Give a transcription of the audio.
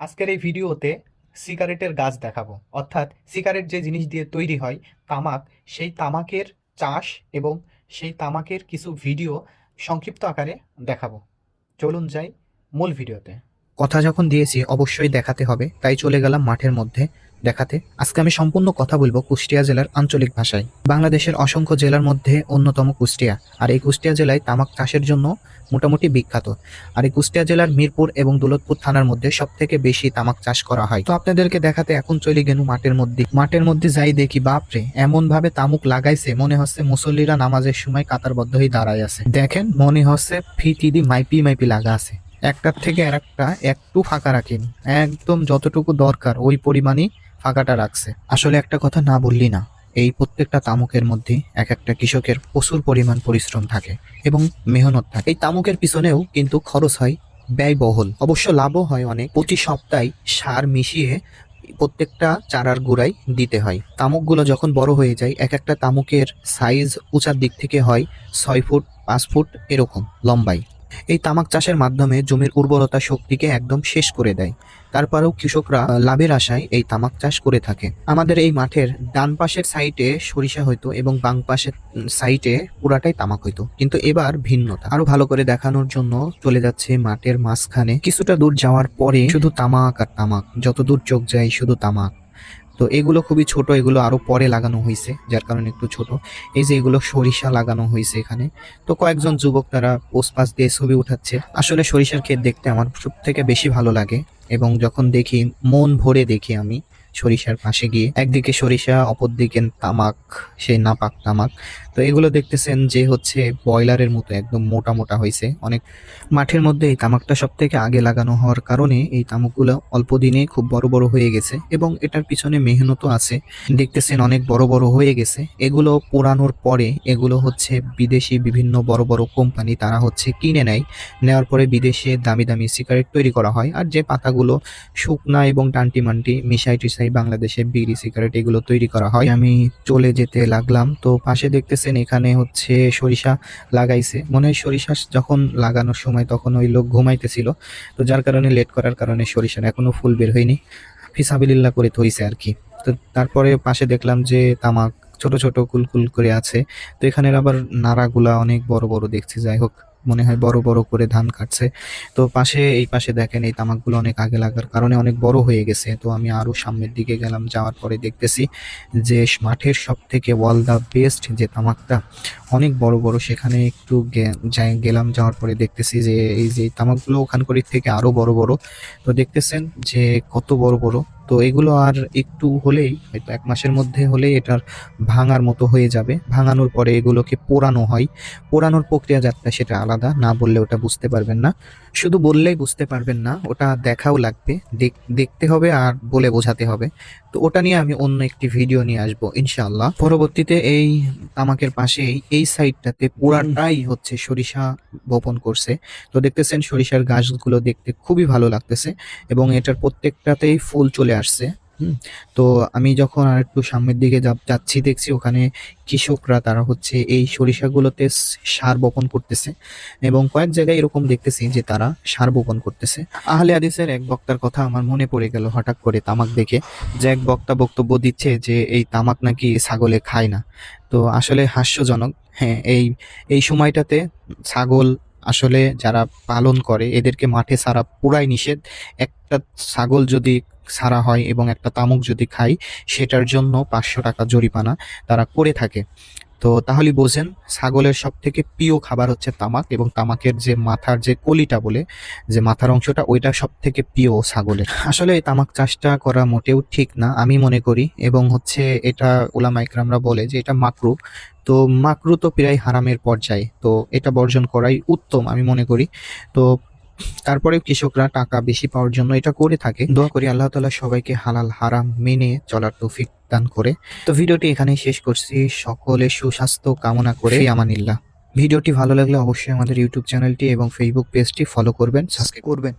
আজকের এই ভিডিওতে সিগারেটের গাছ দেখাবো। অর্থাৎ সিগারেট যে জিনিস দিয়ে তৈরি হয়, তামাক, সেই তামাকের চাষ এবং সেই তামাকের কিছু ভিডিও সংক্ষিপ্ত আকারে দেখাবো। চলুন যাই মূল ভিডিওতে। কথা যখন দিয়েছি, অবশ্যই দেখাতে হবে। তাই চলে গেলাম মাঠের মধ্যে দেখাতে। আজকে আমি সম্পূর্ণ কথা বলব কুষ্টিয়া জেলার আঞ্চলিক ভাষায়। বাংলাদেশের অসংখ্য জেলার মধ্যে অন্যতম কুষ্টিয়া। আর এই কুষ্টিয়া জেলায় তামাক চাষের জন্য মোটামুটি বিখ্যাত। আর এই কুষ্টিয়া জেলার মিরপুর এবং দৌলতপুর থানার মধ্যে সব থেকে বেশি তামাক চাষ করা হয়। তো আপনাদেরকে দেখাতে এখন চলে গেল মাঠের মধ্যে। মাঠের মধ্যে যাই দেখি, বাপরে এমন ভাবে তামুক লাগাইছে, মনে হচ্ছে মুসল্লিরা নামাজের সময় কাতারবদ্ধ হয়ে দাঁড়ায় আছে। দেখেন, মনে হচ্ছে ফিটি দি মাইপি মাইপি লাগা আছে। একটার থেকে আর একটা একটু ফাঁকা রাখেনি। একদম যতটুকু দরকার, ওই পরিমাণই ফাঁকাটা রাখছে। আসলে একটা কথা না বললি না। এই প্রত্যেকটা তামুকের মধ্যে এক একটা কৃষকের প্রচুর পরিমাণ পরিশ্রম থাকে এবং মেহনত থাকে। এই তামুকের পিছনেও কিন্তু খরচ হয় ব্যয়বহুল। অবশ্য লাভও হয় অনেক। প্রতি সপ্তাহে সার মিশিয়ে প্রত্যেকটা চারার গোড়ায় দিতে হয়। তামুকগুলো যখন বড় হয়ে যায়, এক একটা তামুকের সাইজ উঁচার দিক থেকে হয় ছয় ফুট, পাঁচ ফুট এরকম লম্বাই এই তামাক চাষের মাধ্যমে জমির উর্বরতা শক্তিকে একদম শেষ করে দেয়। তারপরেও কৃষকরা লাভের আশায় এই তামাক চাষ করে থাকে। আমাদের এই মাঠের ডান পাশের সাইডে সরিষা হইতো এবং বাম পাশের সাইডে পুরাটাই তামাক হইতো। কিন্তু এবার ভিন্নতা। আরও ভালো করে দেখানোর জন্য চলে যাচ্ছে মাঠের মাঝখানে। কিছুটা দূর যাওয়ার পরে শুধু তামাক আর তামাক। যত দূর চোখ যায় শুধু তামাক। তো এগুলো খুবই ছোট, এগুলো আরও পরে লাগানো হয়েছে যার কারণে একটু ছোট। এই যে এগুলো সরিষা লাগানো হয়েছে এখানে। তো কয়েকজন যুবক তারা পোস্ট পাস দিয়ে ছবি উঠাচ্ছে। আসলে সরিষার ক্ষেত দেখতে আমার সব থেকে বেশি ভালো লাগে এবং যখন দেখি, মন ভরে দেখি আমি সরিষার পাশে গিয়ে। একদিকে সরিষা, অপরদিকে তামাক, সেই নাপাক তামাক। তো এগুলো দেখতেছেন যে হচ্ছে বয়লারের মতো একদম মোটা মোটা হয়েছে। অনেক মাঠের মধ্যে এই তামাকটা সব থেকে আগে লাগানো হওয়ার কারণে এই তামাকগুলো অল্প দিনে খুব বড় বড় হয়ে গেছে এবং এটার পিছনে মেহনতও আছে। দেখতেছেন অনেক বড় বড় হয়ে গেছে। এগুলো পোড়ানোর পরে এগুলো হচ্ছে বিদেশি বিভিন্ন বড় বড় কোম্পানি তারা হচ্ছে কিনে নেয়। নেওয়ার পরে বিদেশে দামি দামি সিগারেট তৈরি করা হয় আর যে পাতাগুলো শুকনা এবং টান্টি মান্টি মিশাই টিসাই বাংলাদেশে বিড়ি সিগারেট এগুলো তৈরি করা হয়। আমি চলে যেতে লাগলাম। তো পাশে দেখতেছেন এখানে হচ্ছে সরিষা লাগাইছে। মনে হয় সরিষা যখন লাগানোর সময় তখন ওই লোক ঘুমাইতেছিল। তো যার কারণে লেট করার কারণে সরিষা এখনও ফুল বের হয়নি। ফিসাবিল্লা করে ধরিছে আর কি। তো তারপরে পাশে দেখলাম যে তামাক ছোট ছোট কুলকুল করে আছে। তো এখানের আবার নাড়াগুলা অনেক বড় বড় দেখছি, যাই হোক। মনে হয় বড় বড় করে ধান কাটছে। তো পাশে, এই পাশে দেখেন, এই তামাকগুলো অনেক আগে লাগার কারণে অনেক বড় হয়ে গেছে। তো আমি আরও সামনের দিকে গেলাম, যাওয়ার পরে দেখতেছি যে মাঠের সব থেকে ওয়াল দা বেস্ট যে তামাকটা, অনেক বড় বড়। সেখানে একটু গেলাম, যাওয়ার পরে দেখতেছি যে এই যে তামাকগুলো ওখানকার থেকে আরও বড় বড়। তো দেখতেছেন যে কত বড় বড়। তো এগুলো আর একটু হলেই, হয়তো এক মাসের মধ্যে হলেই এটার ভাঙার মতো হয়ে যাবে। ভাঙানোর পরে এগুলোকে পোড়ানো হয়। পোড়ানোর প্রক্রিয়া প্রক্রিয়াজাতটা সেটা আলাদা না বললে ওটা বুঝতে পারবেন না। শুধু বললেই বুঝতে পারবেন না, ওটা দেখাও লাগবে, দেখ- দেখতে হবে আর বলে বোঝাতে হবে। তো ওটা নিয়ে আমি অন্য একটি ভিডিও নিয়ে আসব, ইনশাআল্লাহ। পরবর্তীতে এই তামাকের পাশেই, এই সাইডটাতে পুরাটাই হচ্ছে সরিষা বপন করছে। তো দেখতেছেন সরিষার গাছগুলো দেখতে খুবই ভালো লাগতেছে এবং এটার প্রত্যেকটাতেই ফুল চলে আসছে। তো আমি যখন আর একটু সামনের দিকে যাচ্ছি, দেখছি ওখানে কৃষকরা, তারা হচ্ছে এই সরিষাগুলোতে সার বপন করতেছে এবং কয়েক জায়গায় এরকম দেখতেছি যে তারা সার বপন করতেছে। আহলে হাদিসের এক বক্তার কথা আমার মনে পড়ে গেল হঠাৎ করে তামাক দেখে, যে এক বক্তা বক্তব্য দিচ্ছে যে এই তামাক নাকি ছাগলে খায় না। তো আসলে হাস্যজনক হ্যাঁ এই এই সময়টাতে ছাগল আসলে যারা পালন করে, এদেরকে মাঠে সারা পুরাই নিষেধ। একটা ছাগল যদি ছাড়া হয় এবং একটা তামুক যদি খাই, সেটার জন্য পাঁচশো টাকা জরিমানা তারা করে থাকে। তো তাহলে বোঝেন, ছাগলের সব থেকে প্রিয় খাবার হচ্ছে তামাক এবং তামাকের যে মাথার যে কলিটা বলে, যে মাথার অংশটা, ওইটা সব থেকে প্রিয় ছাগলের। আসলে এই তামাক চাষটা করা মোটেও ঠিক না, আমি মনে করি। এবং হচ্ছে এটা ওলামা ইকরামরা বলে যে এটা মাকরু। তো মাকরু তো প্রায় হারামের পর্যায়ে। তো এটা বর্জন করাই উত্তম, আমি মনে করি। তো তারপরে কৃষকরা টাকা বেশি পাওয়ার জন্য এটা করে থাকে। দোয়া করি আল্লাহ তালা সবাইকে হালাল হারাম মেনে চলার তৌফিক দান করে। তো ভিডিওটি এখানে শেষ করছি। সকলে সুস্বাস্থ্য কামনা করে আমানিল্লাহ। ভিডিওটি ভালো লাগলে অবশ্যই আমাদের ইউটিউব চ্যানেলটি এবং ফেসবুক পেজটি ফলো করবেন। সাবস্ক্রাইব করবেন।